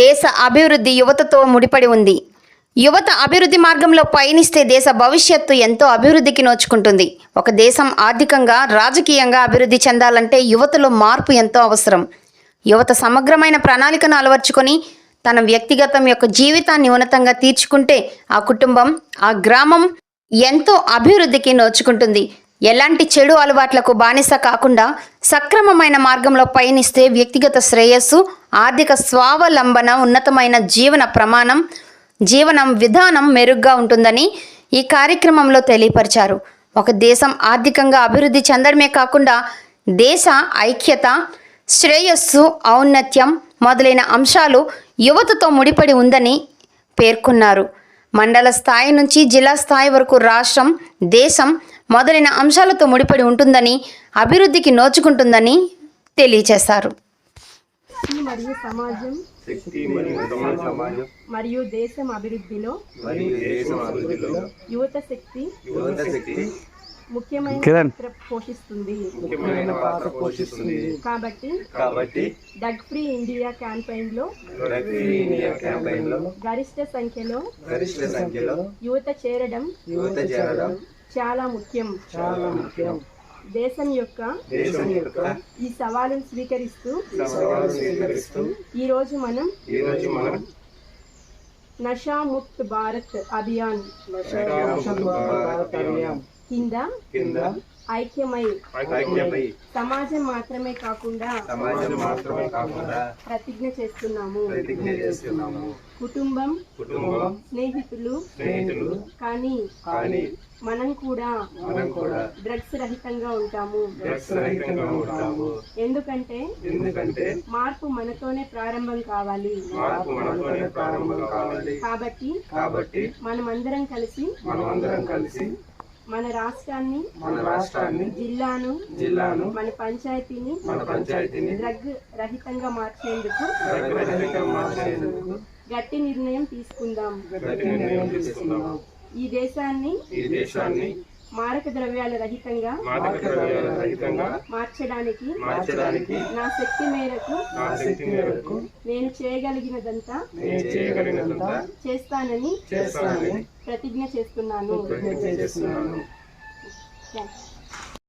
దేశ అభివృద్ధి యువతతో ముడిపడి ఉంది. యువత అభివృద్ధి మార్గంలో పయనిస్తే దేశ భవిష్యత్తు ఎంతో అభివృద్ధికి నోచుకుంటుంది. ఒక దేశం ఆర్థికంగా రాజకీయంగా అభివృద్ధి చెందాలంటే యువతలో మార్పు ఎంతో అవసరం. యువత సమగ్రమైన ప్రణాళికను అలవర్చుకొని తన వ్యక్తిగతం యొక్క జీవితాన్ని ఉన్నతంగా తీర్చుకుంటే ఆ కుటుంబం ఆ గ్రామం ఎంతో అభివృద్ధికి నోచుకుంటుంది. ఎలాంటి చెడు అలవాట్లకు బానిస కాకుండా సక్రమమైన మార్గంలో పయనిస్తే వ్యక్తిగత శ్రేయస్సు ఆర్థిక స్వావలంబన ఉన్నతమైన జీవన ప్రమాణం జీవనం విధానం మెరుగ్గా ఉంటుందని ఈ కార్యక్రమంలో తెలియపరిచారు. ఒక దేశం ఆర్థికంగా అభివృద్ధి చెందడమే కాకుండా దేశ ఐక్యత శ్రేయస్సు ఔన్నత్యం మొదలైన అంశాలు యువతతో ముడిపడి ఉందని పేర్కొన్నారు. మండల స్థాయి నుంచి జిల్లా స్థాయి వరకు రాష్ట్రం దేశం మొదలైన అంశాలతో ముడిపడి ఉంటుందని అభివృద్ధికి నోచుకుంటుందని తెలియచేశారు. మరియు సమాజం మరియు ఉత్తమ సమాజం. మరియు దేశం అభివృద్ధిలో మరియు దేశం అభివృద్ధిలో యువత శక్తి యువత శక్తి ముఖ్యమైన. పాత్ర పోషిస్తుంది. ముఖ్యమైన పాత్ర పోషిస్తుంది. కాబట్టి కాబట్టి డగ్ ఫ్రీ ఇండియా క్యాంపెయిన్లో ప్రతి ఇండియా క్యాంపెయిన్లో గరిష్ట సంఖ్యలో గరిష్ట సంఖ్యలో యువత చేరడం యువత చేరడం చాలా ముఖ్యం. చాలా ముఖ్యం. దేశం యొక్క దేశం యొక్క ఈ సవాలును స్వీకరిస్తూ సవాలు స్వీకరిస్తూ ఈ రోజు మనం ఈ రోజు మనం నషా ముక్త్ భారత్ అభియాన్. భారత అభియాన్. కింద కింద ఐక్యమై ఐక్యమై సమాజం మాత్రమే కాకుండా సమాజం మాత్రమే కాకుండా ప్రతిజ్ఞ చేస్తున్నాము. ప్రతిజ్ఞ చేస్తున్నాము. కుటుంబం కుటుంబం స్నేహితులు స్నేహితులు కానీ కానీ మనం కూడా మనం కూడా డ్రగ్స్ రహితంగా ఉంటాము. డ్రగ్స్ రహితంగా ఉంటాము. ఎందుకంటే ఎందుకంటే మార్పు మనతోనే ప్రారంభం కావాలి. మార్పు మనతోనే ప్రారంభం కావాలి. కాబట్టి కాబట్టి మనమందరం కలిసి మనమందరం కలిసి మన రాష్ట్రాన్ని మన రాష్ట్రాన్ని జిల్లాను జిల్లాను మన పంచాయతీని మన పంచాయతీని డ్రగ్ రహితంగా మార్చేందుకు రహితంగా మార్చేందుకు గట్టి నిర్ణయం తీసుకుందాం. గట్టి నిర్ణయం తీసుకున్నాము ఈ దేశాన్ని ఈ దేశాన్ని మారక ద్రవ్యాల రహితంగా మార్చడానికి మార్చడానికి నా శక్తి మేరకు నా శక్తి మేరకు నేను చేయగలిగినదంతా నేను చేస్తానని చేస్తానని ప్రతిజ్ఞ చేస్తున్నాను ప్రతిజ్ఞ చేస్తున్నాను.